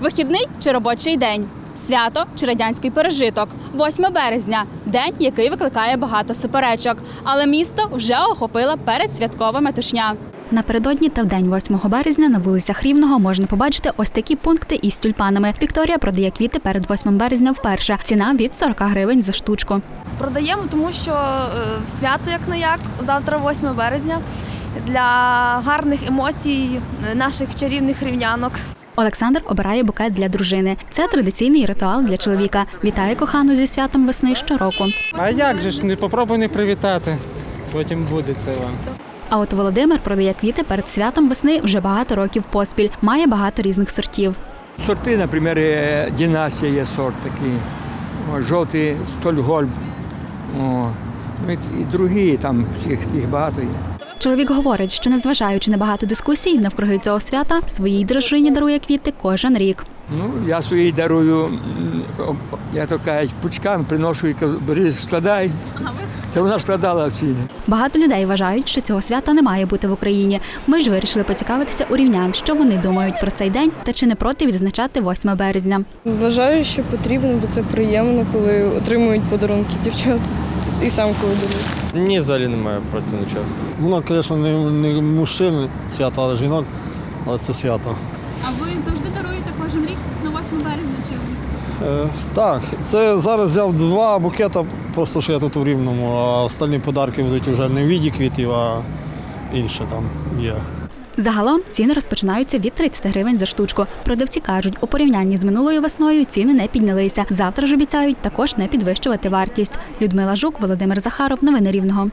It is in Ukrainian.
Вихідний чи робочий день? Свято чи радянський пережиток? 8 березня день, який викликає багато суперечок. Але місто вже охопила передсвяткова метушня. Напередодні та в день 8 березня на вулицях Рівного можна побачити ось такі пункти із тюльпанами. Вікторія продає квіти перед 8 березня вперше. Ціна від 40 гривень за штучку. Продаємо, тому що е, свято як не як, завтра 8 березня, для гарних емоцій е, наших чарівних рівнянок. Олександр обирає букет для дружини. Це традиційний ритуал для чоловіка. Вітає кохану зі святом весни щороку. А як же ж не попробуй не привітати? Потім буде це вам. А от Володимир продає квіти перед святом весни вже багато років поспіль. Має багато різних сортів. Сорти, наприклад, династія є сорт такий, о, жовтий стольгольб, о, ну і, і другі там всіх їх багато є. Чоловік говорить, що незважаючи на багато дискусій навкруги цього свята, своїй дружині дарує квіти кожен рік. Ну, я своїй дарую, я то кажуть, пучками приношу і кажу, бери, складай. Це вона складала всі. Багато людей вважають, що цього свята не має бути в Україні. Ми ж вирішили поцікавитися у рівнян, що вони думають про цей день та чи не проти відзначати 8 березня. Вважаю, що потрібно, бо це приємно, коли отримують подарунки дівчат і сам коли дають. Ні, взагалі немає проти нічого. Воно, звісно, не, не мужчин свято, але жінок, але це свято. А ви завжди даруєте кожен рік на 8 березня? Чи Е, так, це зараз взяв два букета, просто що я тут у Рівному, а останні подарки будуть вже не в віді квітів, а інше там є. Загалом ціни розпочинаються від 30 гривень за штучку. Продавці кажуть, у порівнянні з минулою весною ціни не піднялися. Завтра ж обіцяють також не підвищувати вартість. Людмила Жук, Володимир Захаров. Новини Рівного.